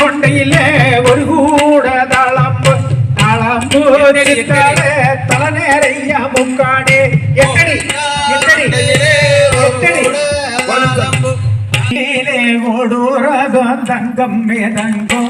கொண்டையிலே ஒரு கூட தளம்பு தளம்பு நெடுத்தாலே தலநேரையா முக்காடே எத்தடி எத்தடி எத்தடி ஓடுறதும் தங்கம் மேதங்கம்.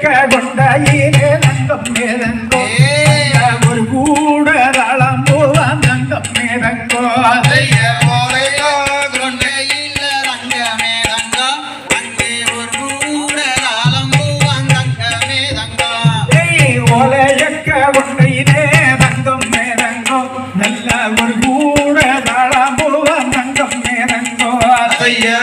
கேட்க கொண்டாயிலே நங்கம் மேதங்கோ. ஒரு கூட அளம்புவான் நங்கம் மேதங்கோ. Yeah.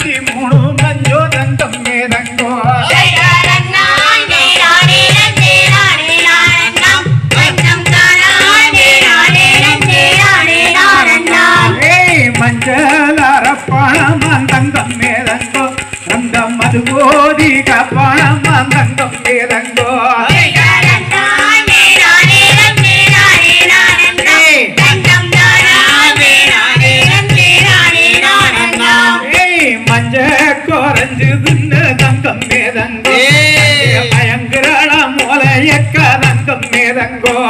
இருபத்தி மூணு நஞ்சோ தங்கம் மேதங்கோ மஞ்சள் அரப்பணமா தங்கம் மேதங்கோ தங்கம் அது ஓடி கப்பணமா தங்கம் மேதங்கோ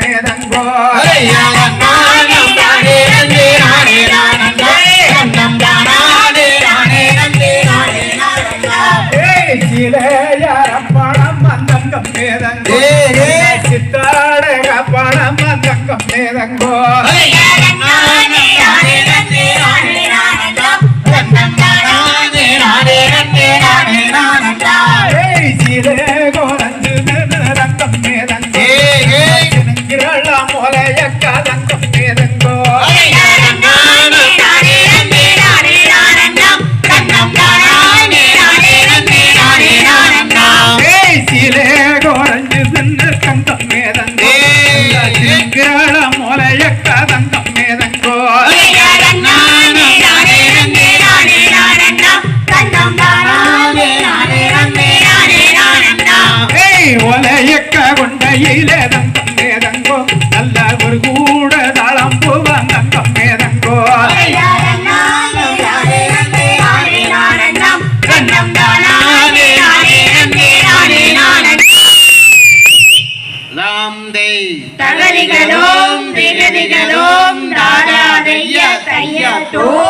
மேதங்கோ சிலையரப்பணம் மந்தங்கம் மேதங்கோ சித்தாடக பணம் மந்தங்கம் மேதங்கோ to